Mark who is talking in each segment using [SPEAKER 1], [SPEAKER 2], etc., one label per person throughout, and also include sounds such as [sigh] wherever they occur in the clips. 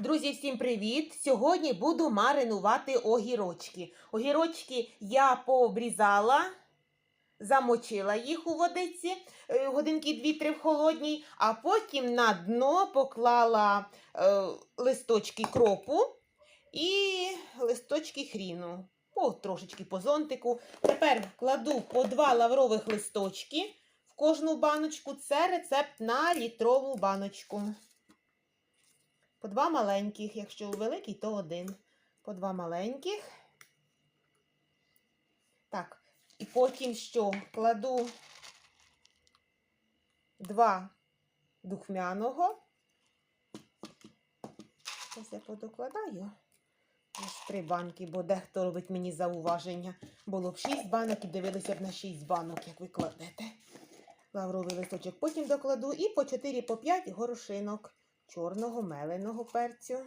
[SPEAKER 1] Друзі, всім привіт! Сьогодні буду маринувати огірочки. Огірочки я пообрізала, замочила їх у водиці е, годинки 2-3 в холодній, а потім на дно поклала е, листочки кропу і листочки хріну. По трошечки по зонтику. Тепер кладу по два лаврових листочки в кожну баночку. Це рецепт на літрову баночку. По два маленьких, якщо у великий, то один. По два маленьких. Так, і потім що? Кладу два духмяного. Ось я подокладаю. Ось три банки, бо дехто робить мені зауваження. Було б шість банок і дивилися б на шість банок, як ви кладете. Лавровий листочок. Потім докладу і по 4 по 5 горошинок чорного меленого перцю.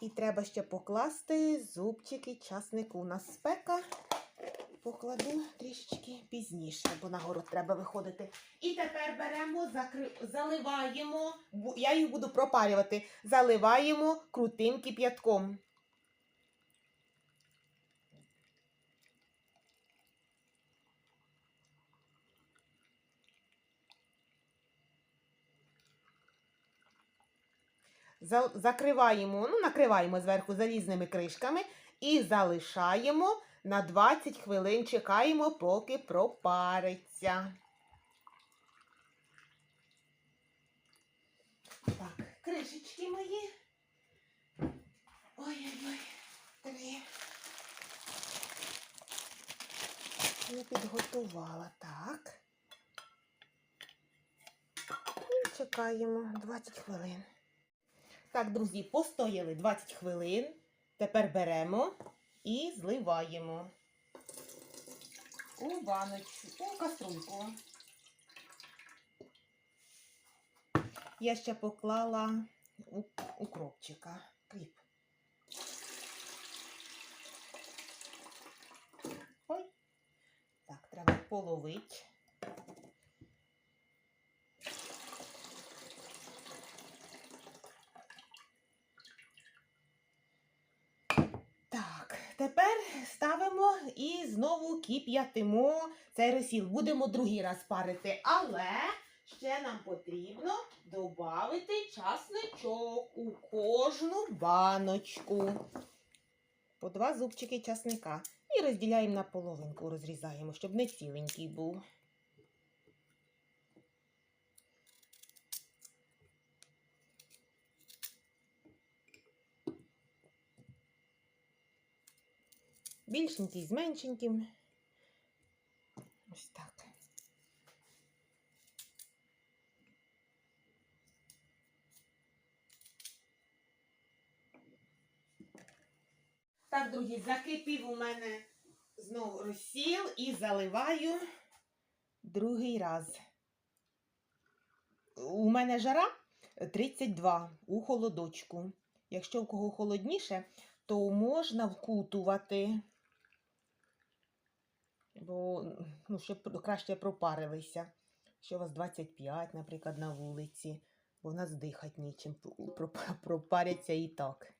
[SPEAKER 1] І треба ще покласти зубчики часнику. У нас спека. Покладу трішечки пізніше, бо на город треба виходити. І тепер беремо, закри... заливаємо, я їх буду пропарювати, заливаємо крутим кип'ятком. Закриваємо, ну, накриваємо зверху залізними кришками і залишаємо на 20 хвилин. Чекаємо, поки пропариться. Так, кришечки мої. Ой-ой-ой, три. Я підготувала. Так. Чекаємо 20 хвилин. Так, друзі, постояли 20 хвилин. Тепер беремо і зливаємо у баночку, у каструльку. Я ще поклала укропчика. Кріп. Ой. Так, треба половити. Так, тепер ставимо і знову кип'ятимо цей розсіл. Будемо другий раз парити, але ще нам потрібно додати часничок у кожну баночку. По два зубчики часника. І розділяємо на половинку, розрізаємо, щоб не ціленький був. Більшенький з меншеньким. Ось так. Так, друзі, закипів у мене знову розсіл і заливаю другий раз. У мене жара 32 у холодочку. Якщо у кого холодніше, то можна вкутувати, бо ну, щоб краще пропарилися. Що у вас 25, наприклад, на вулиці, бо в нас дихати нічим, пропаряться і так.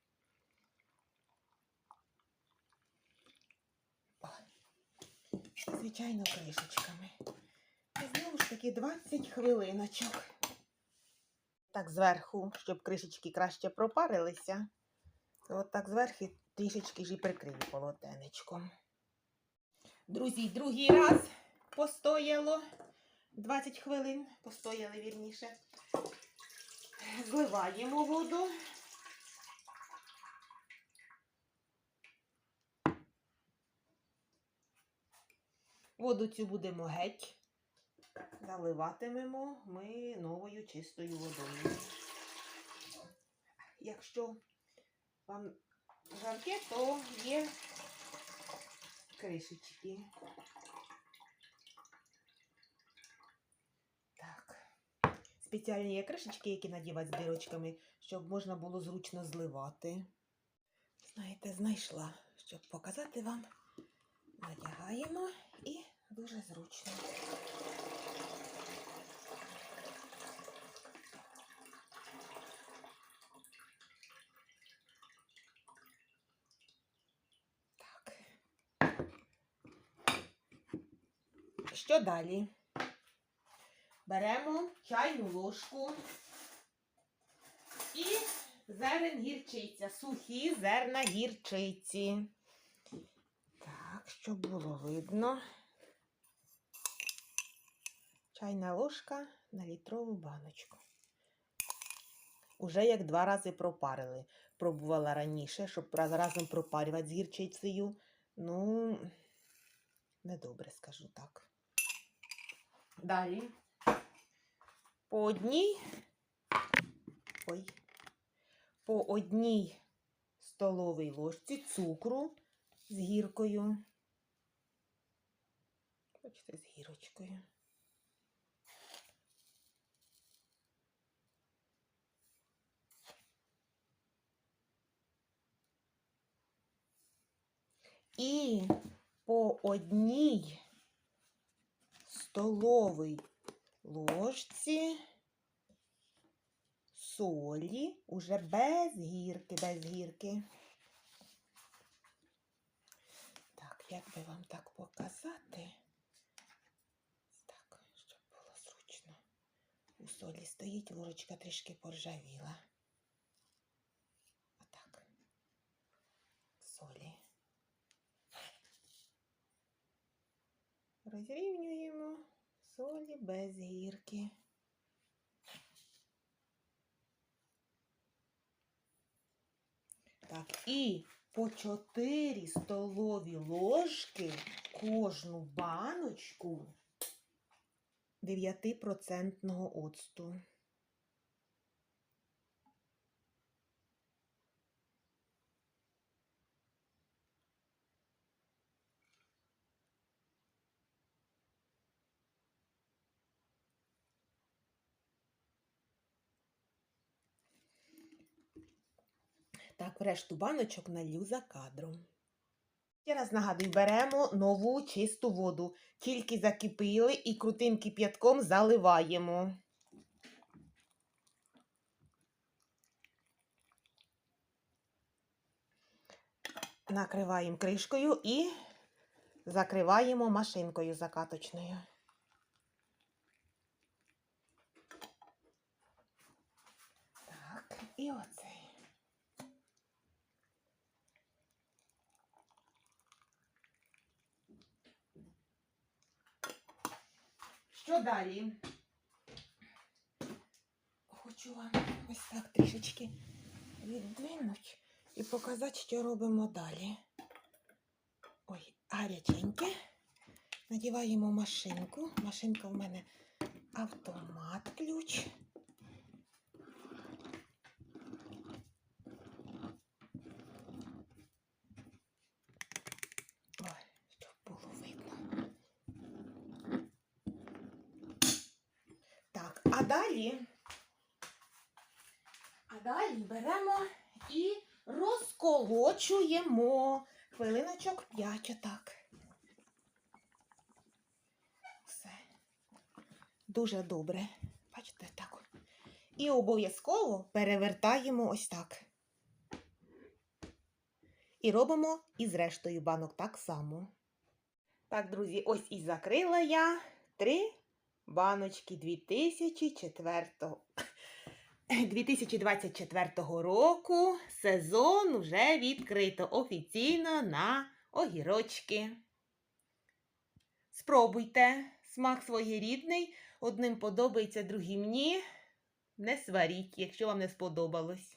[SPEAKER 1] Звичайно, кришечками. І знову ж таки 20 хвилиночок. Так зверху, щоб кришечки краще пропарилися. то От так зверху трішечки ж і прикрию полотенечком. Друзі, другий раз постояло 20 хвилин, постояли вірніше. Зливаємо воду. Воду цю будемо геть. Заливатимемо ми новою чистою водою. Якщо вам жарке, то є кришечки. Так. Спеціальні є кришечки, які надівати з дирочками, щоб можна було зручно зливати. Знаєте, знайшла, щоб показати вам. Надягаємо і дуже зручно. Що далі? Беремо чайну ложку і зерен гірчиця, сухі зерна гірчиці. Так, щоб було видно. Чайна ложка на літрову баночку. Уже як два рази пропарили. Пробувала раніше, щоб разом пропарювати з гірчицею. Ну, недобре, скажу так. Далі. По одній. Ой. По одній столовій ложці цукру з гіркою. Бачите, з гірочкою. І по одній столовій ложці солі, уже без гірки, без гірки. Так, як би вам так показати? Так, щоб було зручно. У солі стоїть, ложечка трішки поржавіла. Отак. Солі. Розрівнюємо без гірки. Так, і по 4 столові ложки кожну баночку 9% оцту. Так, решту баночок налью за кадром. Ще раз нагадую, беремо нову чисту воду. Тільки закипили і крутим кип'ятком заливаємо. Накриваємо кришкою і закриваємо машинкою закаточною. Так, і оцей. Що далі? Хочу вам ось так трішечки віддвинути і показати, що робимо далі. Ой, гаряченьке. Надіваємо машинку. Машинка в мене автомат ключ. Ой, щоб було видно. Так, а далі, а далі беремо і розколочуємо хвилиночок 5 отак. Все. Дуже добре. Бачите, так. І обов'язково перевертаємо ось так. І робимо із рештою банок так само. Так, друзі, ось і закрила я три баночки 2004 2024 [laughs] року. Сезон вже відкрито офіційно на огірочки. Спробуйте. Смак своєрідний. Одним подобається, другим ні. Не сваріть, якщо вам не сподобалось.